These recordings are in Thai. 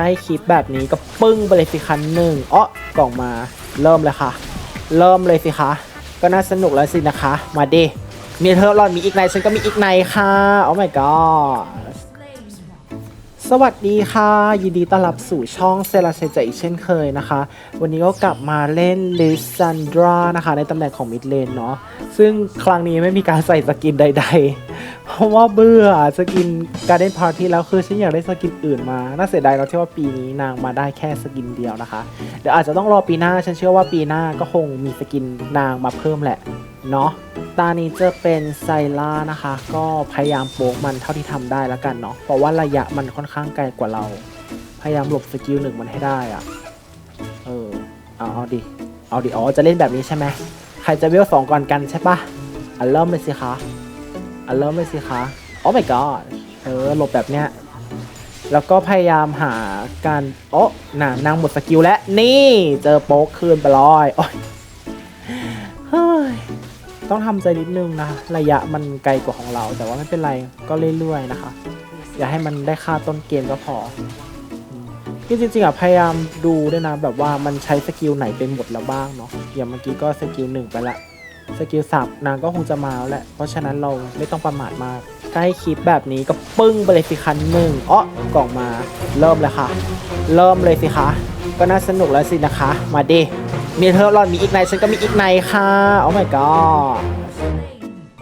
ใกล้คลิปแบบนี้ก็ปึ้งไปเลยสิคันหนึ่งอ้อกล่องมาเริ่มเลยค่ะ เริ่มเลยสิคะ ก็น่าสนุกแล้วสินะคะ มาดิมีเธอรอนมีอีกไนฉันก็มีอีกไนค่ะโอ้ my god สวัสดีค่ะ ยินดีต้อนรับสู่ช่องเซราเซจอีกเช่นเคยนะคะ วันนี้ก็กลับมาเล่นลิซันดรานะคะ ในตำแหน่งของมิดเลนเนาะซึ่งครั้งนี้ไม่มีการใส่สกินใด ๆ เพราะว่าเบื่อสกินการเล่นพาร์ตี้แล้วคือฉันอยากได้สกินอื่นมา น่าเสียดายเนาะที่ว่าปีนี้นางมาได้แค่สกินเดียวนะคะ เดี๋ยวอาจจะต้องรอปีหน้า ฉันเชื่อว่าปีหน้าก็คงมีสกินนางมาเพิ่มแหละ เนาะตานี้จะเป็นไซล่านะคะ ก็พยายามโป๊กมันเท่าที่ทำได้แล้วกันเนาะ เพราะว่าระยะมันค่อนข้างไกลกว่าเรา พยายามหลบสกิลหนึ่งมันให้ได้อะเออ เอาเอาดิ เอาดิ อ๋อ จะเล่นแบบนี้ใช่ไหม ใครจะเวลสองก่อนกันใช่ปะอะเริ่มเลยสิคะ อะเริ่มเลยสิคะโอ้ my god เออหลบแบบเนี้ยแล้วก็พยายามหาการโอ้น่ะนางหมดสกิลแล้ว นี่เจอโป๊กคืนไปร้อยโอ้ยเฮ้ยต้องทำใจนิดนึงนะระยะมันไกลกว่าของเรา แต่ว่าไม่เป็นไรก็เรื่อยๆนะคะ อย่าให้มันได้ค่าต้นเกมก็พอที่จริงๆอะพยายามดูด้วยนะแบบว่ามันใช้สกิลไหนเป็นหมดแล้วบ้างเนาะอย่างเมื่อกี้ก็สกิลหนึ่งไปละ สกิลสับนางก็คงจะมาแล้วแหละ เพราะฉะนั้นเราไม่ต้องประมาทมาก ใกล้คลิปแบบนี้ก็ปึ้งไปเลยสิคันหนึ่งอ้อกล่องมา เริ่มเลยค่ะ เริ่มเลยสิคะ ก็น่าสนุกแล้วสินะคะ มาดิมีเธอรอนมีอีกไนฉันก็มีอีกไนค่ะ โอ้ my god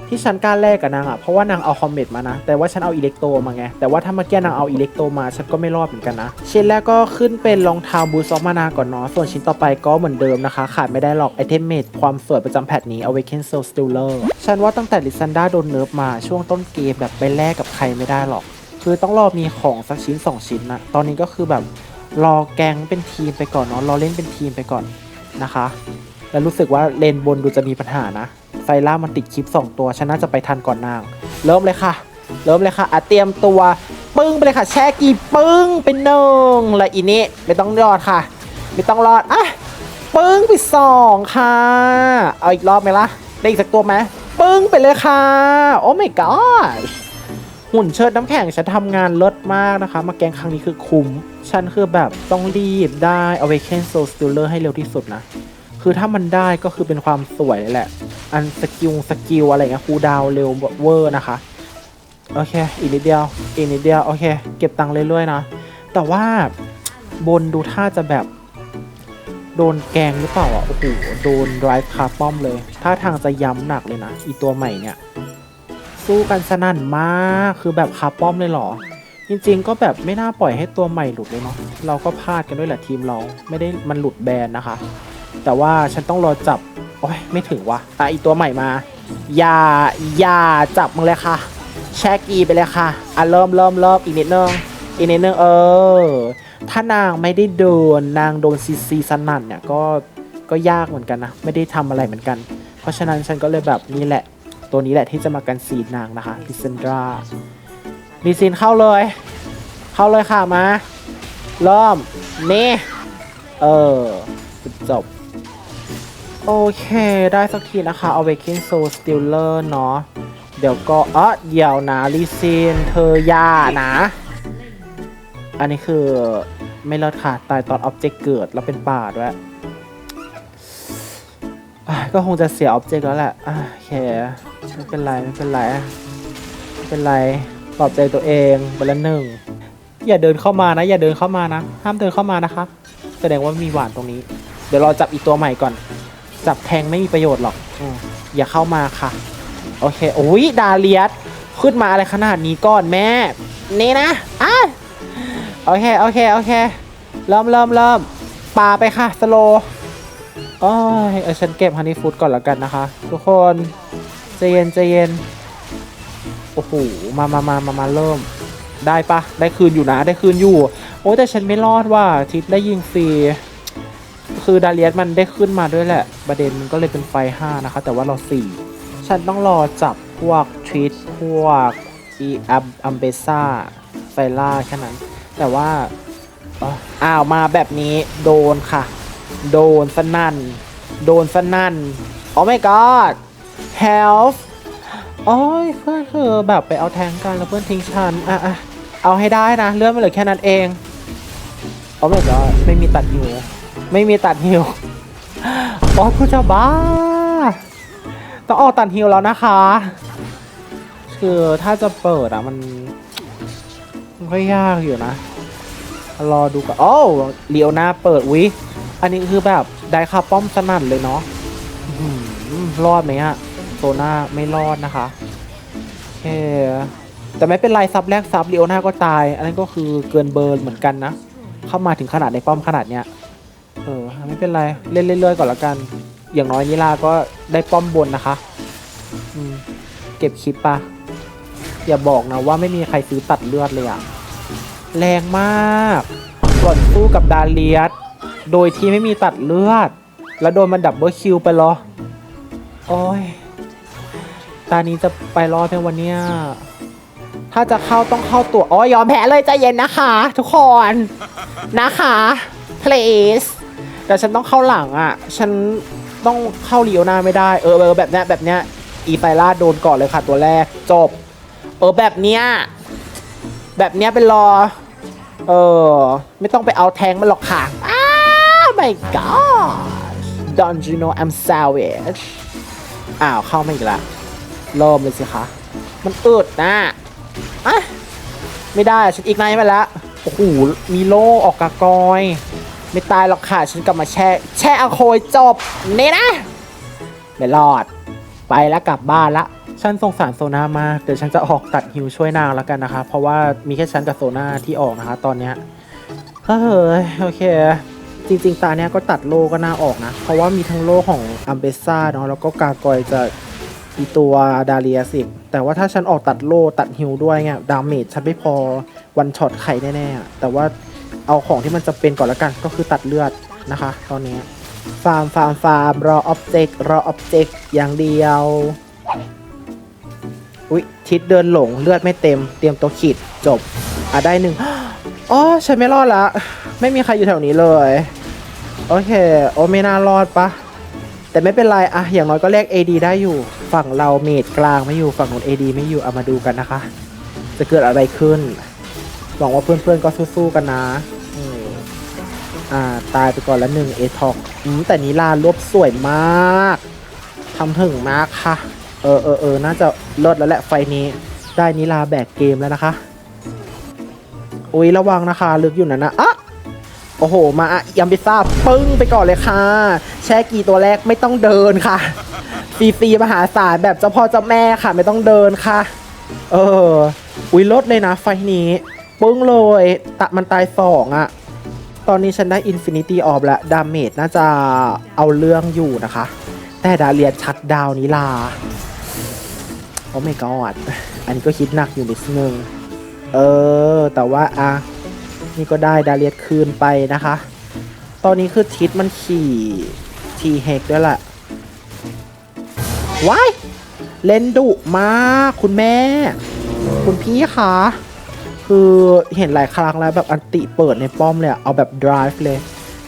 ที่ฉันกล้าแลกกับนางอะเพราะว่านางเอาคอมเมตมานะ แต่ว่าฉันเอาอิเล็กโตมาไง แต่ว่าถ้าเมื่อกี้นางเอาอิเล็กโตมาฉันก็ไม่รอดเหมือนกันนะ ชิ้นแรกก็ขึ้นเป็นรองเท้าบูซอกมานาก่อนเนาะส่วนชิ้นต่อไปก็เหมือนเดิมนะคะ ขาดไม่ได้หรอกไอเทมเมดความสวยประจำแพทนี้ Awaken Soul Stealer ฉันว่าตั้งแต่ลิซันดาโดนเนิร์ฟมาช่วงต้นเกมแบบไปแลกกับใครไม่ได้หรอก คือต้องรอมีของสักชิ้น 2 ชิ้นนะตอนนี้ก็คือแบบรอแกงเป็นทีมไปก่อนเนาะรอเล่นเป็นทีมไปก่อนนะคะ แล้วรู้สึกว่าเลนบนดูจะมีปัญหานะ ไซล่ามันติดคลิป 2 ตัวฉันน่าจะไปทันก่อนนาง เริ่มเลยค่ะ เริ่มเลยค่ะอะเตรียมตัวปึ้งไปเลยค่ะ แช่กี่ปึ้งเป็นหนึ่งและอีนี้ไม่ต้องรอดค่ะ ไม่ต้องรอดอะปึ้งไปสองค่ะเอาอีกรอบไหมล่ะได้อีกสักตัวไหมปึ้งไปเลยค่ะ โอ้ my god หุ่นเชิดน้ำแข็งฉันทำงานเลิศมากนะคะ มาแกงครั้งนี้คือคุ้ม ฉันคือแบบต้องรีบได้ Awaken Soul Stealer ให้เร็วที่สุดนะ คือถ้ามันได้ก็คือเป็นความสวยเลยแหละ อันสกิลสกิลอะไรเงี้ยคูลดาวเร็วเวอร์นะคะ โอเค อีกนิดเดียว อีกนิดเดียว โอเค เก็บตังค์เรื่อยๆนะ แต่ว่าบนดูท่าจะแบบโดนแกงหรือเปล่าอะ โอ้โห โดน drive คาป้อมเลย ท่าทางจะย้ำหนักเลยนะ อีตัวใหม่เนี่ย สู้กันสนั่นมาก คือแบบคาป้อมเลยหรอ จริงๆ ก็แบบไม่น่าปล่อยให้ตัวใหม่หลุดเลยเนาะ เราก็พลาดกันด้วยแหละทีมเรา ไม่ได้มันหลุดแบนนะคะ แต่ว่าฉันต้องรอจับ โอ้ยไม่ถึงวะอะอีกตัวใหม่มา อย่าอย่าจับมึงเลยค่ะ แชกอีไปเลยค่ะอะเริ่มเริ่มเริ่มอีกนิดนึงอีกนิดนึงเออ ถ้านางไม่ได้โดนนางโดนซีซีสนั่นเนี่ยก็ก็ยากเหมือนกันนะ ไม่ได้ทำอะไรเหมือนกัน เพราะฉะนั้นฉันก็เลยแบบนี่แหละ ตัวนี้แหละที่จะมากันซีนนางนะคะพิซเซนดราดีซีนเข้าเลย เข้าเลยค่ะมาเริ่มนี่เออจบ โอเค ได้สักทีนะคะ Awaken Soul Stealer เนาะ เดี๋ยวก็เออเดี๋ยวนะลิซินเธอย่านะ อันนี้คือไม่เลิศค่ะ ตายตอน Object เกิดแล้วเป็นป่าด้วยอะก็คงจะเสีย Object แล้วแหละอะโอเค ไม่เป็นไร ไม่เป็นไร ไม่เป็นไรปลอบใจตัวเองไปละหนึ่ง อย่าเดินเข้ามานะ อย่าเดินเข้ามานะ ห้ามเดินเข้ามานะคะ แสดงว่ามีหวานตรงนี้ เดี๋ยวเราจับอีกตัวใหม่ก่อน จับแทงไม่มีประโยชน์หรอกอมอย่าเข้ามาค่ะ โอเคโอ้ยดาเลียสขึ้นมาอะไรขนาดนี้ก่อนแม่ นี่นะอะโอเค โอเค โอเค เริ่มเริ่มเริ่มปาไปค่ะสโลโอ้ยเออฉันเก็บฮันนี่ฟูดก่อนแล้วกันนะคะ ทุกคนใจเย็นใจเย็น โอ้โห มามามามามาเริ่ม ได้ปะ ได้คืนอยู่นะ ได้คืนอยู่ โอ้ยแต่ฉันไม่รอดว่ะทิศได้ยิงฟรี คือดาเลียสมันได้ขึ้นมาด้วยแหละ ประเด็นมันก็เลยเป็นไฟ5นะคะ แต่ว่าเรา4ฉันต้องรอจับพวกทริตพวกอีอัมอัมเบซ่าไฟล่าแค่นั้น แต่ว่าอ้าวมาแบบนี้โดนค่ะ โดนสนั่น โดนสนั่นโอ้ my god health โอ้ยเพื่อนเธอแบบไปเอาแทงกันแล้วเพื่อนทิ้งฉันอะอะเอาให้ได้นะ เลื่อนไปเหลือแค่นั้นเองโอ้ไม่ก็ไม่มีตัดหิว ไม่มีตัดหิวโอ้กูจะบ้า ต้องออกตัดหิวแล้วนะคะ คือถ้าจะเปิดอะมันมันก็ยากอยู่นะ รอดูก่อนโอ้เลียวหน้าเปิดวิอันนี้คือแบบได้คาป้อมสนั่นเลยเนาะรอดไหมอะโซน่าไม่รอดนะคะโอเคแต่ไม่เป็นไรซับแรกซับเลียวหน้าก็ตาย อันนั้นก็คือเกินเบิร์นเหมือนกันนะ เข้ามาถึงขนาดในป้อมขนาดเนี้ย ไม่เป็นไร เล่นเรื่อยๆก่อนละกัน อย่างน้อยนิลาก็ได้ป้อมบนนะคะอืมเก็บคลิปปะอย่าบอกนะว่าไม่มีใครซื้อตัดเลือดเลยอะแรงมากก่อนสู้กับดาเลียสโดยที่ไม่มีตัดเลือด แล้วโดนมันดับเบิลคิวไปหรอ โอ้ย ตานี้จะไปรอดไหมวันเนี้ยถ้าจะเข้าต้องเข้าตัว อ๋อ ยอมแพ้เลยใจเย็นนะคะ ทุกคน นะคะ please แต่ฉันต้องเข้าหลังอะ ฉันต้องเข้าเลียวหน้าไม่ได้ เออเออแบบเนี้ยแบบเนี้ย อีไฟล่าโดนก่อนเลยค่ะ ตัวแรกจบ เออแบบเนี้ย แบบเนี้ยเป็นรอ เออ ไม่ต้องไปเอาแทงมันหรอกค่ะอ้าว my god don't you know I'm savage อ้าวเข้ามาอีกละเริ่มเลยสิคะ มันอึดนะอะไม่ได้ฉันอีกไนท์มาแล้วโอ้โหมีโล่ออกกากอย ไม่ตายหรอกค่ะ ฉันกลับมาแช่ แช่อโคยจบ นี่นะ ไม่รอด ไปแล้วกลับบ้านละ ฉันสงสารโซนามาก เดี๋ยวฉันจะออกตัดฮิวช่วยนางแล้วกันนะคะ เพราะว่ามีแค่ฉันกับโซนาที่ออกนะคะ ตอนเนี้ยเฮ้ยโอเค จริง ๆ ตาเนี้ยก็ตัดโลก็น่าออกนะ เพราะว่ามีทั้งโลของอัมเบซ่าเนาะแล้วก็กากอยจะอีตัวดาเลียสิแต่ว่าถ้าฉันออกตัดโลตัดฮิวด้วยเนี่ยดาเมจฉันไม่พอวันช็อตไข่แน่ๆแต่ว่า เอาของที่มันจะเป็นก่อนละกัน ก็คือตัดเลือดนะคะ ตอนนี้ ฟาร์ม ฟาร์ม ฟาร์ม รออ็อบเจกต์ รออ็อบเจกต์ อย่างเดียว อุ๊ย ทิศเดินหลง เลือดไม่เต็ม เตรียมตัวขีด จบ อะได้หนึ่งอ๋อฉันไม่รอดละ ไม่มีใครอยู่แถวนี้เลย โอเค โอไม่น่ารอดปะ แต่ไม่เป็นไรอะอย่างน้อยก็เรียก AD ได้อยู่ ฝั่งเราเมดกลางไม่อยู่ ฝั่งนู้น AD ไม่อยู่ เอามาดูกันนะคะ จะเกิดอะไรขึ้น หวังว่าเพื่อนๆก็สู้ๆกันนะ อ่าตายไปก่อนละหนึ่งเอทอกอืมแต่นิลารวบสวยมากทำถึงมากค่ะ เออเออเออน่าจะลิศแล้วแหละไฟนี้ ได้นิลาแบกเกมแล้วนะคะ อุ้ยระวังนะคะ ลึกอยู่นะนะอะโอ้โห มาอะยัมพิซ่าปึ้งไปก่อนเลยค่ะ แช่กี่ตัวแรกไม่ต้องเดินค่ะฟรีมหาศาลแบบเจ้าพ่อเจ้าแม่ค่ะ ไม่ต้องเดินค่ะ เออ อุ้ยลดเลยนะไฟนี้ ปึ้งเลยตะมันตายสองอะ ตอนนี้ฉันได้อินฟินิตี้ออฟแล้วดาเมจน่าจะเอาเรื่องอยู่นะคะ แต่ดาเรียนชัดดาวนิลาโอ้ไม่กอดอันนี้ก็คิดหนักอยู่นิดนึง เออ แต่ว่าอะนี่ก็ได้ดาเลียดคืนไปนะคะ ตอนนี้คือทิศมันขี่ทีเฮกด้วยแหละว้ายเล่นดุมาก คุณแม่ คุณพี่คะ คือเห็นหลายครั้งแล้วแบบอันติเปิดในป้อมเลยเอาแบบ drive เลย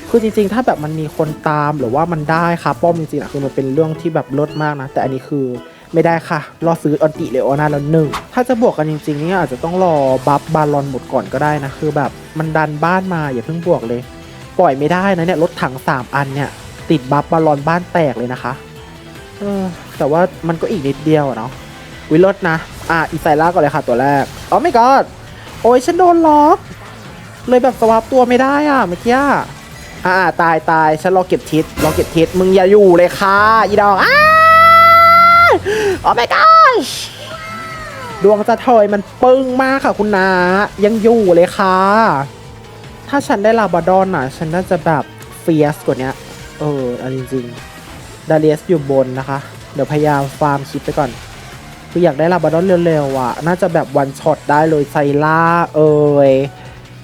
คือจริงๆ ถ้าแบบมันมีคนตามหรือว่ามันได้ค่ะป้อมจริงๆอะคือมันเป็นเรื่องที่แบบลดมากนะ แต่อันนี้คือไม่ได้ค่ะ รอซื้ออันติเลโอนาแล้วหนึ่ง ถ้าจะบวกกันจริงๆนี่อาจจะต้องรอบัฟบาลอนหมดก่อนก็ได้นะ คือแบบมันดันบ้านมาอย่าเพิ่งบวกเลย ปล่อยไม่ได้นะเนี่ยรถถัง3อันเนี่ยติดบัฟบาลอนบ้านแตกเลยนะคะเออแต่ว่ามันก็อีกนิดเดียวเนาะวิลดนะ อะอีไซล่าก่อนเลยค่ะตัวแรก อ๋อไม่ก็ โอ้ยฉันโดนล็อก เลยแบบสวาปตัวไม่ได้อะเมื่อกี้อ่าตายตายฉันรอเก็บทิศรอเก็บทิศมึงอย่าอยู่เลยค่ะอีดอกอ้าโอ้ my gosh ดวงจะเทยมันปึ้งมากค่ะคุณนายังอยู่เลยค่ะ ถ้าฉันได้ลาบาดอนอะ ฉันน่าจะแบบเฟียสกว่านี้เออเอาจริงๆดาเลียสอยู่บนนะคะ เดี๋ยวพยายามฟาร์มคลิปไปก่อน คืออยากได้ลาบาดอนเร็วๆอะ น่าจะแบบวันช็อตได้เลยไซล่าเอ่ย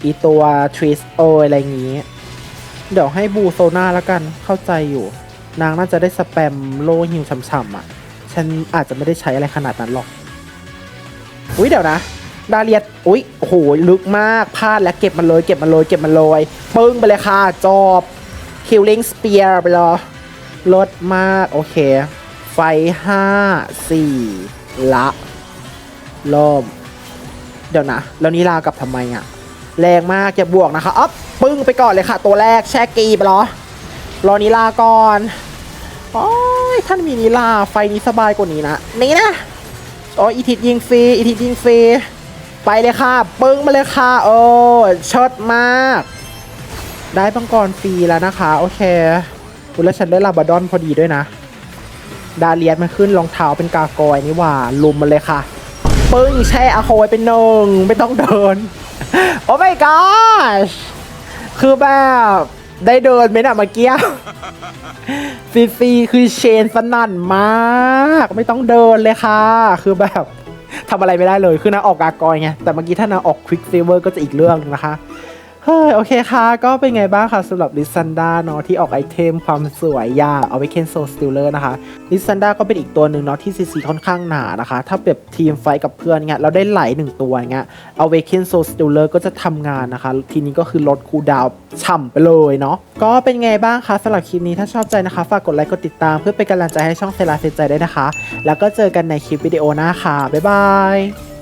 อีตัวทริสเอ่ยอะไรอย่างงี้ เดี๋ยวให้บูโซนาแล้วกันเข้าใจอยู่ นางน่าจะได้สแปมโลฮิวช่ำๆอะ ฉันอาจจะไม่ได้ใช้อะไรขนาดนั้นหรอก อุ้ยเดี๋ยวนะดาเลียดอุ้ยโอ้โหลึกมากพลาดแล้วเก็บมันเลยเก็บมันเลยเก็บมันเลยปึ้งไปเลยค่ะ จอบคิลลิงสเปียร์ไปเลยลดมาก โอเค ไฟห้าสี่ ละริ่มเดี๋ยวนะ แล้วนิลากับทำไมอะแรงมากอย่าบวกนะคะอ๊อปึ้งไปก่อนเลยค่ะ ตัวแรกแช่กีไปเหรอ รอนิลาก่อนโอ้ยท่านมีนิลาไฟนี้สบายกว่านี้นะ นี่นะโอ้ยอีทิดยิงฟรีอีทิดยิงฟรีไปเลยค่ะ ปึ้งมาเลยค่ะ โอ้เชิดมาก ได้บังกรฟรีแล้วนะคะ โอเคอุยแล้ฉันได้ลาบาดอนพอดีด้วยนะ ดาเลียสมันขึ้นรองเท้าเป็นกากอยนี่หว่าลุมมันเลยค่ะ ปึ้งแช่อาโคไว้เป็นหนึ่งไม่ต้องเดิน โอ้ my gosh คือแบบได้เดินไหมนะเมื่อกี้ฟรีคือเชนสนั่นมาก ไม่ต้องเดินเลยค่ะ คือแบบทำอะไรไม่ได้เลย คือนาออกกากอยไงแต่เมื่อกี้ถ้านาออกควิกซิเวอร์ก็จะอีกเรื่องนะคะ เฮ้ยโอเคค่ะ ก็เป็นไงบ้างคะสำหรับลิซันดาเนาะที่ออกไอเทมความสวยยาเอาไว้เคนโซสติลเลอร์นะคะลิซันดาก็เป็นอีกตัวหนึ่งเนาะที่ซีซีค่อนข้างหนานะคะ ถ้าเปรียบทีมไฟกับเพื่อนเงี้ยเราได้ไหลหนึ่งตัวเงี้ยเอาไว้เคนโซสติลเลอร์ก็จะทำงานนะคะ ทีนี้ก็คือลดคูดาวน์ฉ่ำไปเลยเนาะก็เป็นไงบ้างคะสำหรับคลิปนี้ถ้าชอบใจนะคะ ฝากกดไลค์กดติดตาม เพื่อเป็นกำลังใจให้ช่องเซราเซนใจได้นะคะ แล้วก็เจอกันในคลิปวิดีโอหน้าค่ะบ๊ายบาย